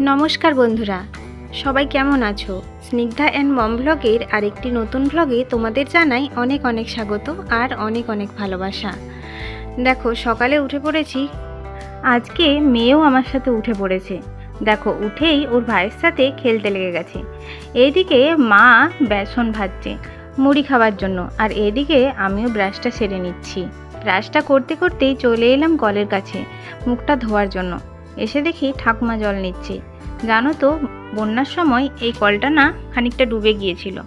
নমস্কার বন্ধুরা, সবাই কেমন আছো? স্নিগ্ধা অ্যান্ড মম ভ্লগের আরেকটি নতুন ব্লগে তোমাদের জানাই অনেক অনেক স্বাগত আর অনেক অনেক ভালোবাসা। দেখো, সকালে উঠে পড়েছি। আজকে মেয়েও আমার সাথে উঠে পড়েছে। দেখো, উঠেই ওর ভাইয়ের সাথে খেলতে লেগে গেছে। এইদিকে মা বেসন ভাজছে মুড়ি খাওয়ার জন্য আর এদিকে আমিও ব্রাশটা সেরে নিচ্ছি। ব্রাশটা করতে করতেই চলে এলাম কলের কাছে মুখটা ধোয়ার জন্য। এসে দেখি ঠাকুমা জল নিচ্ছে। জানো তো, বন্যার সময় এই কলটা না খানিকটা ডুবে গিয়েছিল।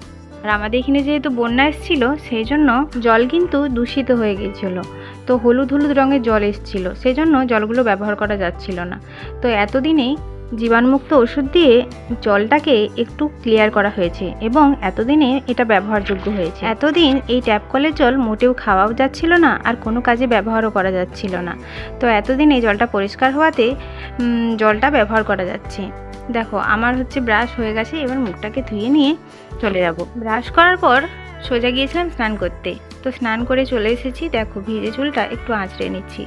আর আমাদের এখানে যেহেতু বন্যা এসেছিল, সেই জন্য জল কিন্তু দূষিত হয়ে গিয়েছিল। তো হলুদ হলুদ রঙের জল এসেছিল, সেই জন্য জলগুলো ব্যবহার করা যাচ্ছিল না। তো এতদিনেই জীবাণুমুক্ত ওষুধ দিয়ে জলটাকে একটু ক্লিয়ার করা হয়েছে এবং এতদিনে এটা ব্যবহারযোগ্য হয়েছে। এতদিন এই ট্যাপ কলের জল মোটেও খাওয়াও যাচ্ছিল না আর কোনো কাজে ব্যবহারও করা যাচ্ছিল না। তো এতদিন এই জলটা পরিষ্কার হওয়াতে জলটা ব্যবহার করা যাচ্ছে। দেখো, আমার হচ্ছে ব্রাশ হয়ে গেছে, এবার মুখটাকে ধুয়ে নিয়ে চলে যাব। ব্রাশ করার পর সোজা গিয়েছিলাম স্নান করতে। তো স্নান করে চলে এসেছি, দেখো, ভিজে চুলটা একটু আঁচড়ে নিচ্ছি।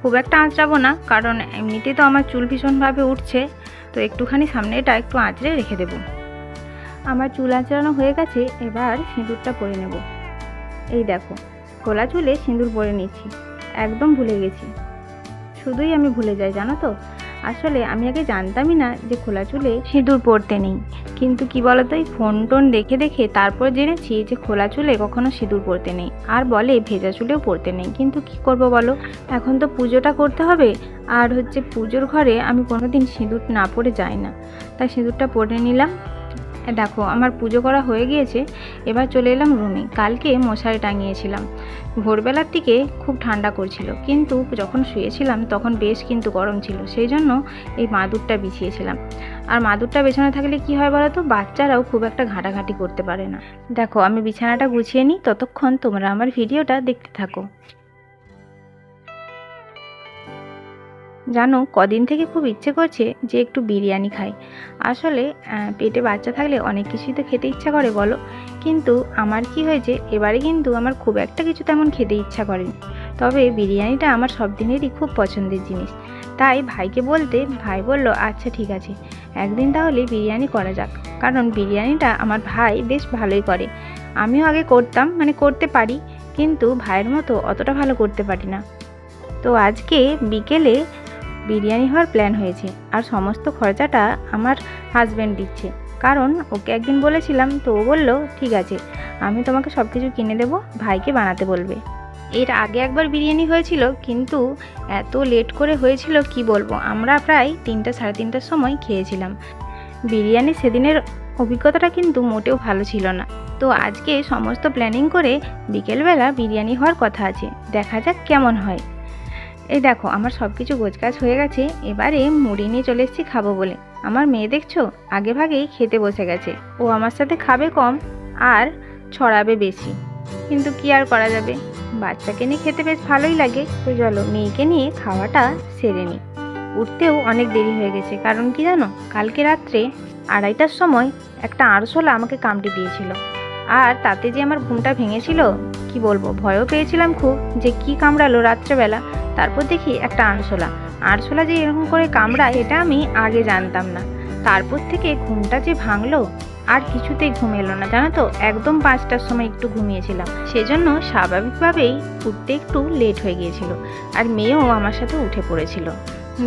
খুব একটা আঁচড়াবো না, কারণ এমনিতেই তো আমার চুল ভীষণভাবে উঠছে, তো একটুখানি সামনেটা একটু আঁচড়ে রেখে দেব। আমার চুল আঁচড়ানো হয়ে গেছে, এবার সিঁদুরটা পরে নেব। এই দেখো খোলা চুলে সিঁদুর পরে নিচ্ছি একদম ভুলে গেছি। শুধুই আমি ভুলে যাই, জানো তো? আসলে আমি আগে জানতামই না যে খোলা চুলে সিঁদুর পরতে নেই। কিন্তু কি বলতো, এই ফোন টোন দেখে দেখে তারপর জেনেছি যে খোলা চুলে কখনো সিঁদুর পরতে নেই। আর বলে ভেজা চুলেও পরতে নেই। কিন্তু কি করব বলো? এখন তো পুজোটা করতে হবে। আর হচ্ছে পুজোর ঘরে আমি কোনোদিন সিঁদুর না পরে যাই না। তাই সিঁদুরটা পরে নিলাম। দেখো, আমার পুজো করা হয়ে গিয়েছে, এবার চলে এলাম রুমে কালকে মশারি টাঙিয়েছিলাম। ভোরবেলার দিকে খুব ঠান্ডা করছিল, কিন্তু যখন শুয়েছিলাম তখন বেশ কিন্তু গরম ছিল, সেই জন্য এই মাদুরটা বিছিয়েছিলাম। আর মাদুরটা বিছানা থাকলে কি হয় বলো তো? বাচ্চারাও খুব একটা ঘাটাঘাটি করতে পারে না। দেখো, আমি বিছানাটা গুছিয়ে নিই, ততক্ষণ তোমরা আমার ভিডিওটা দেখতে থাকো। জানো, কদিন থেকে খুব ইচ্ছে করছে যে একটু বিরিয়ানি খাই। আসলে পেটে বাচ্চা থাকলে অনেক কিছুই তো খেতে ইচ্ছা করে, বলো। কিন্তু আমার কি হয়েছে, এবারে কিন্তু আমার খুব একটা কিছু তেমন খেতে ইচ্ছা করেনি। তবে বিরিয়ানিটা আমার সব দিনেরই খুব পছন্দের জিনিস। তাই ভাইকে বলতে ভাই বলল আচ্ছা ঠিক আছে। একদিন তাহলে বিরিয়ানি করা যাক। কারণ বিরিয়ানিটা আমার ভাই বেশ ভালোই করে। আমিও আগে করতাম মানে করতে পারি। কিন্তু ভাইয়ের মতো অতটা ভালো করতে পারি না। তো আজকে বিকেলে বিরিয়ানি হওয়ার প্ল্যান হয়েছে। আর সমস্ত খরচাটা আমার হাজব্যান্ড দিচ্ছে। কারণ ওকে একদিন বলেছিলাম, তো ও বলল, ঠিক আছে, আমি তোমাকে সব কিছু কিনে দেবো, ভাইকে বানাতে বলবে। এর আগে একবার বিরিয়ানি হয়েছিল, কিন্তু এত লেট করে হয়েছিল, কি বলব? আমরা প্রায় তিনটা, সাড়ে তিনটার সময় খেয়েছিলাম। বিরিয়ানি সেদিনের অভিজ্ঞতাটা কিন্তু মোটেও ভালো ছিল না। তো আজকে সমস্ত প্ল্যানিং করে বিকেলবেলা বিরিয়ানি হওয়ার কথা আছে। দেখা যাক কেমন হয়। এই দেখো, আমার সব কিছু গোছগাছ হয়ে গেছে, এবারে মুড়ি নিয়ে চলে এসেছি খাব বলে। আমার মেয়ে দেখছ? আগে ভাগেই খেতে বসে গেছে। ও আমার সাথে খাবে কম আর ছড়াবে বেশি। কিন্তু কি আর করা যাবে? বাচ্চাকে নিয়ে খেতে বেশ ভালোই লাগে। তো চলো, মেয়েকে নিয়ে খাওয়াটা সেরে নিই উঠতেও অনেক দেরি হয়ে গেছে। কারণ কি জানো? কালকে রাত্রে আড়াইটার সময় একটা আরশোলা আমাকে কামড়ে দিয়েছিল। আর তাতে যে আমার ঘুমটা ভেঙেছিল কি বলব, ভয়ও পেয়েছিলাম খুব যে কি কামড়ালো রাত্রেবেলা। তারপর দেখি একটা আরশোলা। আরশোলা যে এরকম করে কামড়ায়, এটা আমি আগে জানতাম না। তারপর থেকে ঘুমটা যে ভাঙলো, আর কিছুতেই ঘুম এলো না। জানো তো, একদম পাঁচটার সময় একটু ঘুমিয়েছিলাম। সেজন্য স্বাভাবিকভাবেই উঠতে একটু লেট হয়ে গিয়েছিল। আর মেয়েও আমার সাথে উঠে পড়েছিল।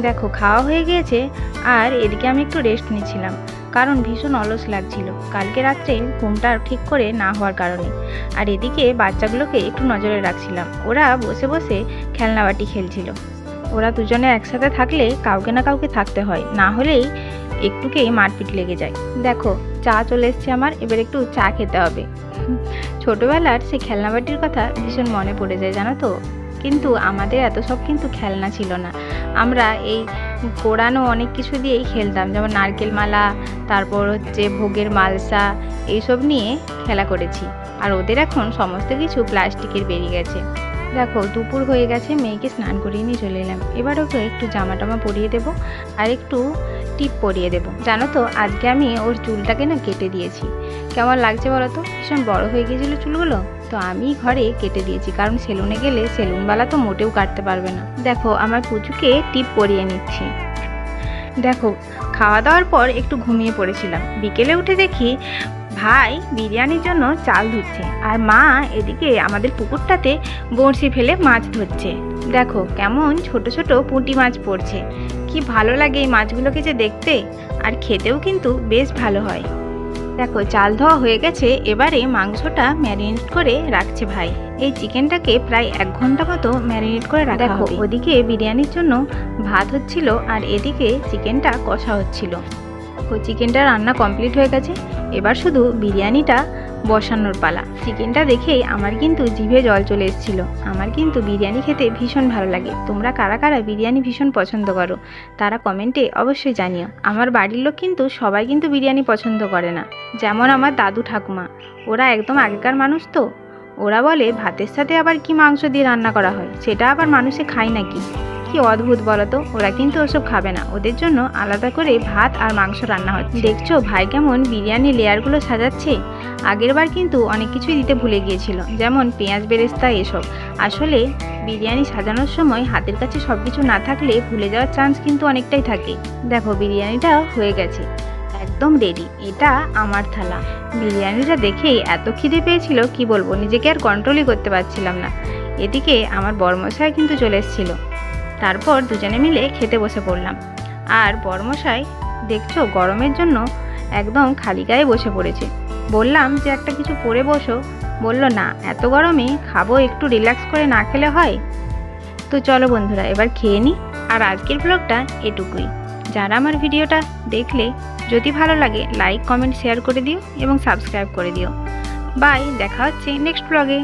দেখো, খাওয়া হয়ে গিয়েছে, আর এদিকে আমি একটু রেস্ট নিচ্ছিলাম। কারণ ভীষণ অলস লাগছিল। কালকে রাত্রে ঘুমটা ঠিক করে না হওয়ার কারণে। আর এদিকে বাচ্চাগুলোকে একটু নজরে রাখছিলাম। ওরা বসে বসে খেলনাবাটি খেলছিল। ওরা দুজনে একসাথে থাকলে কাউকে না কাউকে থাকতে হয়। না হলেই একটুকেই মারপিট লেগে যায়। দেখো, চা চলে এসছে আমার, এবার একটু চা খেতে হবে। ছোটোবেলার সেই খেলনাবাটির কথা ভীষণ মনে পড়ে যায়, জানো তো? কিন্তু আমাদের এত সব কিন্তু খেলনা ছিল না। আমরা এই কোড়ানো অনেক কিছু দিয়েই খেলতাম, যেমন নারকেল মালা, তারপর হচ্ছে ভোগের মালসা, এইসব নিয়ে খেলা করেছি। আর ওদের এখন সমস্ত কিছু প্লাস্টিকের বেরিয়ে গেছে। দেখো, দুপুর হয়ে গেছে, মেয়েকে স্নান করিয়ে নিয়ে চলে এলাম। এবার ওকে একটু জামা টামা পরিয়ে দেবো আর একটু টিপ পরিয়ে দেবো। জানো তো, আজকে আমি ওর চুলটাকে না কেটে দিয়েছি। কেমন লাগছে বলো তো? ভীষণ বড় হয়ে গিয়েছিল চুলগুলো। তো আমি ঘরে কেটে দিয়েছি, কারণ সেলুনে গেলে সেলুনওয়ালা তো মোটেও কাটতে পারবে না। দেখো, আমার পুচুকে টিপ পরিয়ে নিচ্ছি। দেখো খাওয়া দাওয়ার পর একটু ঘুমিয়ে পড়েছিলাম। বিকেলে উঠে দেখি ভাই বিরিয়ানির জন্য চাল ধুচ্ছে, আর মা এদিকে আমাদের পুকুরটাতে বড়শি ফেলে মাছ ধরছে। দেখো, কেমন ছোট ছোট পুঁটি মাছ পড়ছে। কি ভালো লাগে এই মাছগুলোকে যে দেখতে, আর খেতেও কিন্তু বেশ ভালো হয়। দেখো চাল ধোয়া হয়ে গেছে এবারে মাংসটা ম্যারিনেট করে রাখছে ভাই। এই চিকেনটাকে প্রায় এক ঘণ্টা মতো ম্যারিনেট করে রাখা দেখো, ওদিকে বিরিয়ানির জন্য ভাত হচ্ছিল আর এদিকে চিকেনটা কষা হচ্ছিল। চিকেনটা রান্না কমপ্লিট হয়ে গেছে। এবার শুধু বিরিয়ানিটা বসানোর পালা। চিকেনটা দেখেই আমার কিন্তু জিভে জল চলে এসেছিল। আমার কিন্তু বিরিয়ানি খেতে ভীষণ ভালো লাগে। তোমরা কারা কারা বিরিয়ানি ভীষণ পছন্দ করো, তারা কমেন্টে অবশ্যই জানিও। আমার বাড়ির লোক কিন্তু সবাই কিন্তু বিরিয়ানি পছন্দ করে না। যেমন আমার দাদু ঠাকুমা। ওরা একদম আগেকার মানুষ তো। ওরা বলে, ভাতের সাথে আবার কি মাংস দিয়ে রান্না করা হয়? সেটা আবার মানুষে খায় নাকি? কি অদ্ভুত বলো তো? ওরা কিন্তু ওসব খাবে না। ওদের জন্য আলাদা করে ভাত আর মাংস রান্না হচ্ছে। দেখছ ভাই কেমন বিরিয়ানি লেয়ারগুলো সাজাচ্ছে? আগেরবার কিন্তু অনেক কিছুই দিতে ভুলে গিয়েছিল, যেমন পেঁয়াজ বেরেস্তা এসব। আসলে বিরিয়ানি সাজানোর সময় হাতের কাছে সব কিছু না থাকলে ভুলে যাওয়ার চান্স কিন্তু অনেকটাই থাকে। দেখো বিরিয়ানিটা হয়ে গেছে। একদম রেডি এটা আমার থালা। বিরিয়ানিটা দেখেই এত খিদে পেয়েছিল, কি বলব? নিজেকে আর কন্ট্রোলই করতে পারছিলাম না। এদিকে আমার বর্মশাই কিন্তু চলে এসেছিল। তারপর দুজনে মিলে খেতে বসে পড়লাম। আর বর্মশাই দেখছ, গরমের জন্য একদম খালি গায়ে বসে পড়েছে। বললাম, যে একটা কিছু পরে বসো। বলল, না, এত গরমে খাব, একটু রিল্যাক্স করে না খেলে হয়? তো চলো বন্ধুরা, এবার খেয়ে নিই আর আজকের ব্লগটা এটুকুই। যারা আমার ভিডিওটা দেখলে যদি ভালো লাগে লাইক কমেন্ট শেয়ার করে দিও এবং সাবস্ক্রাইব করে দিও। বাই দেখা হচ্ছে নেক্সট ব্লগে